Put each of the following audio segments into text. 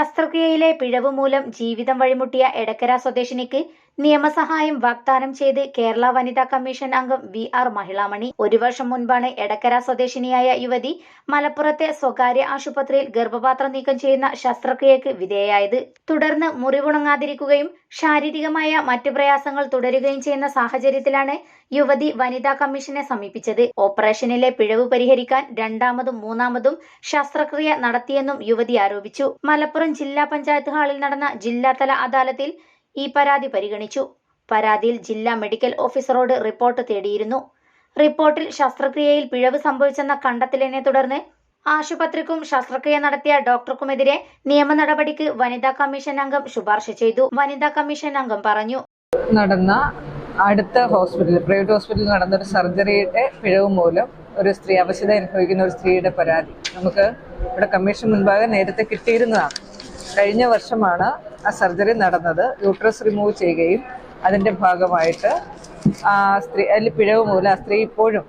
ശസ്ത്രക്രിയയിലെ പിഴവ് മൂലം ജീവിതം വഴിമുട്ടിയ എടക്കര സ്വദേശിനിക്ക് നിയമസഹായം വാഗ്ദാനം ചെയ്ത് കേരള വനിതാ കമ്മീഷൻ അംഗം വി ആർ മഹിളാമണി. ഒരു വർഷം മുൻപാണ് എടക്കര സ്വദേശിനിയായ യുവതി മലപ്പുറത്തെ സ്വകാര്യ ആശുപത്രിയിൽ ഗർഭപാത്രം നീക്കം ചെയ്യുന്ന ശസ്ത്രക്രിയക്ക് വിധേയായത് തുടർന്ന് മുറിവുണങ്ങാതിരിക്കുകയും ശാരീരികമായ മറ്റു പ്രയാസങ്ങൾ തുടരുകയും ചെയ്യുന്ന സാഹചര്യത്തിലാണ് യുവതി വനിതാ കമ്മീഷനെ സമീപിച്ചത്. ഓപ്പറേഷനിലെ പിഴവ് പരിഹരിക്കാൻ രണ്ടാമതും മൂന്നാമതും ശസ്ത്രക്രിയ നടത്തിയെന്നും യുവതി ആരോപിച്ചു. മലപ്പുറം ജില്ലാ പഞ്ചായത്ത് ഹാളിൽ നടന്ന ജില്ലാതല അദാലത്തിൽ ഈ പരാതി പരിഗണിച്ചു. പരാതിയിൽ ജില്ലാ മെഡിക്കൽ ഓഫീസറോട് റിപ്പോർട്ട് തേടിയിരുന്നു. റിപ്പോർട്ടിൽ ശസ്ത്രക്രിയയിൽ പിഴവ് സംഭവിച്ചെന്ന കണ്ടെത്തലിനെ തുടർന്ന് ആശുപത്രിക്കും ശസ്ത്രക്രിയ നടത്തിയ ഡോക്ടർക്കുമെതിരെ നിയമ നടപടിക്ക് വനിതാ കമ്മീഷൻ അംഗം ശുപാർശ ചെയ്തു. വനിതാ കമ്മീഷൻ അംഗം പറഞ്ഞു. നടന്ന അടുത്ത ഹോസ്പിറ്റലിൽ പ്രൈവറ്റ് ഹോസ്പിറ്റലിൽ നടന്ന ഒരു സർജറിയുടെ പിഴവ് മൂലം ഒരു സ്ത്രീ അവശത അനുഭവിക്കുന്ന ഒരു സ്ത്രീയുടെ പരാതി നമുക്ക് ഇവിടെ കമ്മീഷൻ മുൻപാകെ നേരത്തെ കിട്ടിയിരുന്നതാണ്. കഴിഞ്ഞ വർഷമാണ് ആ സർജറി നടന്നത്. യൂട്രസ് റിമൂവ് ചെയ്യുകയും അതിന്റെ ഭാഗമായിട്ട് ആ സ്ത്രീ അതിൽ പിഴവ് മൂലം ആ സ്ത്രീ ഇപ്പോഴും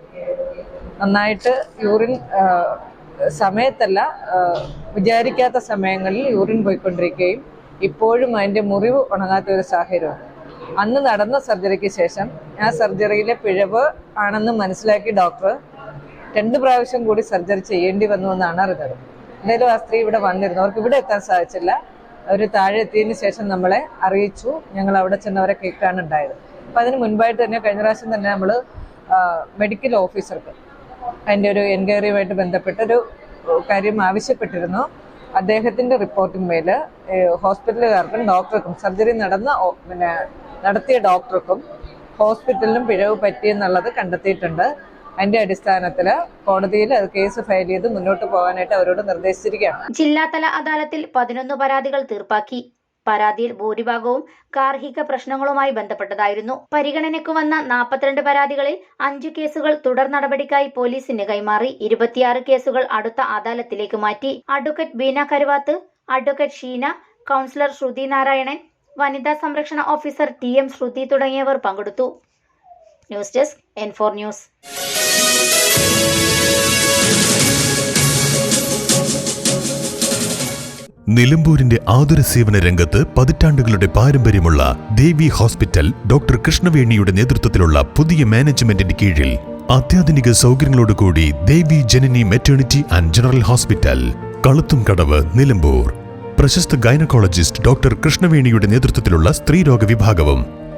നന്നായിട്ട് യൂറിൻ സമയത്തല്ല വിചാരിക്കാത്ത സമയങ്ങളിൽ യൂറിൻ പോയിക്കൊണ്ടിരിക്കുകയും ഇപ്പോഴും അതിന്റെ മുറിവ് ഉണങ്ങാത്ത ഒരു സാഹചര്യമാണ്. അന്ന് നടന്ന സർജറിക്ക് ശേഷം ആ സർജറിയിലെ പിഴവ് ആണെന്ന് മനസ്സിലാക്കി ഡോക്ടർ രണ്ട് പ്രാവശ്യം കൂടി സർജറി ചെയ്യേണ്ടി വന്നു എന്നാണ് അറിഞ്ഞത്. എന്തായാലും ആ സ്ത്രീ ഇവിടെ വന്നിരുന്നു. അവർക്ക് ഇവിടെ എത്താൻ സാധിച്ചില്ല. അവർ താഴെ എത്തിയതിന് ശേഷം നമ്മളെ അറിയിച്ചു. ഞങ്ങൾ അവിടെ ചെന്നവരെ കേൾക്കാണ് ഉണ്ടായത്. അപ്പം അതിന് മുൻപായിട്ട് തന്നെ കഴിഞ്ഞ പ്രാവശ്യം തന്നെ നമ്മൾ മെഡിക്കൽ ഓഫീസർക്ക് അതിന്റെ ഒരു എൻക്വയറിയുമായിട്ട് ബന്ധപ്പെട്ടൊരു കാര്യം ആവശ്യപ്പെട്ടിരുന്നു. അദ്ദേഹത്തിന്റെ റിപ്പോർട്ടിന്മേൽ ഹോസ്പിറ്റലുകാർക്കും ഡോക്ടർക്കും സർജറി നടന്ന പിന്നെ നടത്തിയ ഡോക്ടർക്കും ഹോസ്പിറ്റലിനും പിഴവ് പറ്റിയെന്നുള്ളത് കണ്ടെത്തിയിട്ടുണ്ട്. അതിന്റെ അടിസ്ഥാനത്തിൽ കോടതിയിൽ കേസ് ഫയൽ ചെയ്ത് മുന്നോട്ട് പോകാനായിട്ട് അവരോട് നിർദ്ദേശിച്ചിരിക്കുകയാണ്. ജില്ലാതല അദാലത്തിൽ പതിനൊന്ന് പരാതികൾ തീർപ്പാക്കി. പരാതിയിൽ ഭൂരിഭാഗവും ഗാർഹിക പ്രശ്നങ്ങളുമായി ബന്ധപ്പെട്ടതായിരുന്നു. പരിഗണനയ്ക്ക് വന്ന നാൽപ്പത്തിരണ്ട് പരാതികളിൽ അഞ്ചു കേസുകൾ തുടർ നടപടിക്കായി പോലീസിന് കൈമാറി. ഇരുപത്തിയാറ് കേസുകൾ അടുത്ത അദാലത്തിലേക്ക് മാറ്റി. Advocate Beena Karuvath advocate Sheena councillor Shruthi Narayanan വനിതാ സംരക്ഷണ ഓഫീസർ ടി എം ശ്രുതി തുടങ്ങിയവർ പങ്കെടുത്തു. News desk N four news. നിലമ്പൂരിന്റെ പാരമ്പര്യമുള്ള ദേവി ഹോസ്പിറ്റൽ ഡോക്ടർ നേതൃത്വത്തിലുള്ള പുതിയ മാനേജ്മെന്റിന്റെ കീഴിൽ അത്യാധുനിക Devi Janani and general hospital Nilambur. പ്രശസ്ത ഗൈനക്കോളജിസ്റ്റ് ഡോക്ടർ കൃഷ്ണവേണിയുടെ നേതൃത്വത്തിലുള്ള സ്ത്രീരോഗ വിഭാഗവും